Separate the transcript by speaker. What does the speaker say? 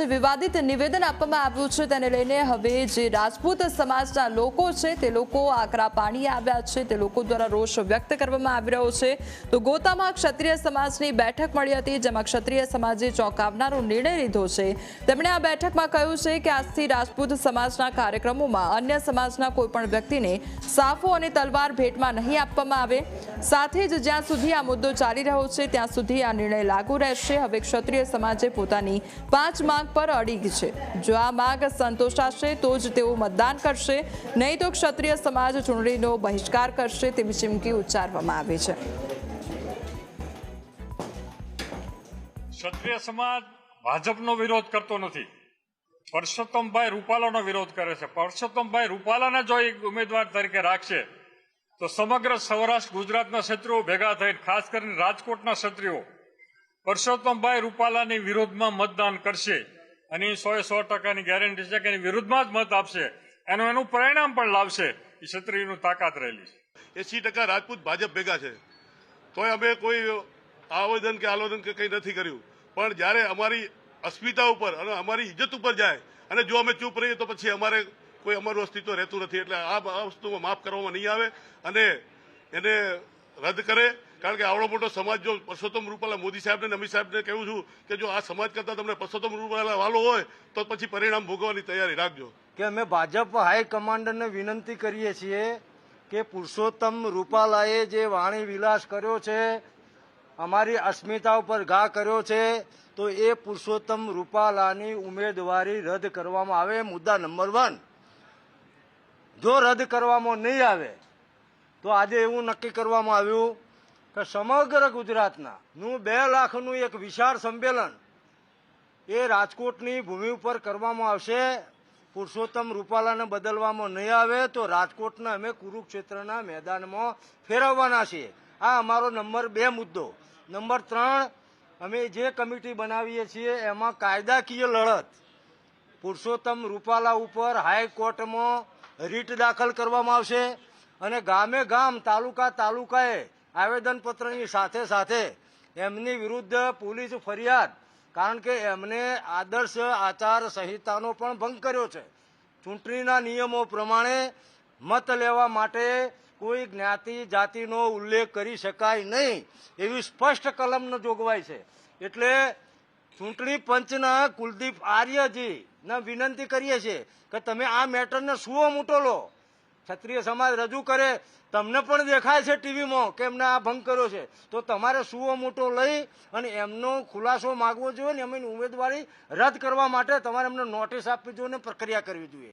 Speaker 1: જે વિવાદિત નિવેદન આપવામાં આવ્યું છે તેને લઈને હવે જે રાજપૂત સમાજના લોકો છે તે લોકો આકરા પાણી આવ્યા છે. તે લોકો દ્વારા રોષ વ્યક્ત કરવામાં આવી રહ્યો છે. તો ગોતામાં ક્ષત્રિય સમાજની બેઠક મળી હતી, જેમાં ક્ષત્રિય સમાજે ચોંકાવનારો નિર્ણય લીધો છે. તેમણે આ બેઠકમાં કહ્યું છે કે આજથી રાજપૂત સમાજના કાર્યક્રમોમાં અન્ય સમાજના કોઈપણ વ્યક્તિને સાફો અને તલવાર ભેટમાં નહીં આપવામાં આવે. સાથે જ જ્યાં સુધી આ મુદ્દો ચાલી રહ્યો છે, ત્યાં સુધી આ નિર્ણય લાગુ રહેશે. હવે ક્ષત્રિય સમાજે પોતાની પાંચ માંગ પર અડીગ છે. જો આ માંગ સંતોષાશે તો જ તેઓ મતદાન કરશે, નહીં તો ક્ષત્રિય સમાજ ચૂંટણીનો બહિષ્કાર કરશે તેવી ચીમકી ઉચ્ચારવામાં આવી છે.
Speaker 2: ક્ષત્રિય સમાજ ભાજપનો વિરોધ કરતો નથી. પરસોત્તમભાઈ રૂપાલાનો વિરોધ કરે છે. પરસોત્તમભાઈ રૂપાલાને જો એક ઉમેદવાર તરીકે રાખશે, તો સમગ્ર સૌરાષ્ટ્ર ગુજરાતના ક્ષત્રિયો ભેગા થઈને, ખાસ કરીને રાજકોટના ક્ષત્રિયો પરસોત્તમભાઈ રૂપાલાની વિરોધમાં મતદાન કરશે. અને એ સો સો ટકાની ગેરંટી છે કે એની વિરુદ્ધમાં જ મત આપશે. એનું એનું પરિણામ પણ લાવશે. એ ક્ષત્રિયનું તાકાત રહેલી છે.
Speaker 3: એસી ટકા રાજપૂત ભાજપ ભેગા છે. તોય અમે કોઈ આવેદન કે આલોદન કે કંઈ નથી કર્યું. પણ જ્યારે અમારી અસ્મિતા ઉપર અને અમારી ઇજ્જત ઉપર જાય અને જો અમે ચૂપ રહીએ તો પછી અમારે કોઈ અમારું અસ્તિત્વ રહેતું નથી. એટલે આ વસ્તુમાં માફ કરવામાં નહીં આવે અને એને રદ કરે કારણ કે આવડો મોટો સમાજ જો પરસોત્તમ રૂપાલા મોદી સાહેબને અમિત સાહેબને કહું છું કે જો આ સમાજ કરતા તમને પરસોત્તમ રૂપાલા વાલો હોય, તો પછી પરિણામ ભોગવવાની તૈયારી રાખજો.
Speaker 4: કે અમે ભાજપ હાઈકમાન્ડરને વિનંતી કરીએ છીએ કે પુરુષોત્તમ રૂપાલાએ જે વાણી વિલાસ કર્યો છે, અમારી અસ્મિતા ઉપર ઘા કર્યો છે, તો એ પુરુષોત્તમ રૂપાલાની ઉમેદવારી રદ કરવામાં આવે. મુદ્દા નંબર વન. જો રદ કરવામાં નહીં આવે, તો આજે એવું નક્કી કરવામાં આવ્યું કે સમગ્ર ગુજરાતના નું બે લાખનું એક વિશાળ સંમેલન એ રાજકોટની ભૂમિ ઉપર કરવામાં આવશે. પુરુષોત્તમ રૂપાલાને બદલવામાં નહીં આવે તો રાજકોટને અમે કુરુક્ષેત્રના મેદાનમાં ફેરવવાના છીએ. આ અમારો નંબર બે મુદ્દો. નંબર ત્રણ, અમે જે કમિટી બનાવીએ છીએ એમાં કાયદાકીય લડત પુરુષોત્તમ રૂપાલા ઉપર હાઈકોર્ટમાં રીટ દાખલ કરવામાં આવશે અને ગામે ગામ તાલુકા તાલુકાએ આવેદનપત્રની સાથે સાથે એમની વિરુદ્ધ પોલીસ ફરિયાદ, કારણ કે એમને આદર્શ આચાર સંહિતાનો પણ ભંગ કર્યો છે. ચૂંટણીના નિયમો પ્રમાણે મત લેવા માટે કોઈ જ્ઞાતિ, જાતિનો ઉલ્લેખ કરી શકાય નહીં એવી સ્પષ્ટ કલમનો જોગવાઈ છે. એટલે ચૂંટણી પંચના કુલદીપ આર્યજીના વિનંતી કરીએ છીએ કે તમે આ મેટરને સુઓ, મૂટો લો. ક્ષત્રિય સમાજ રજૂ કરે, તમને પણ દેખાય છે ટીવીમાં કે એમને આ ભંગ કર્યો છે. તો તમારે સુઓ મોટો લઈ અને એમનો ખુલાસો માગવો જોઈએ ને એમની ઉમેદવારી રદ કરવા માટે તમારે એમને નોટિસ આપવી જોઈએ ને પ્રક્રિયા કરવી જોઈએ.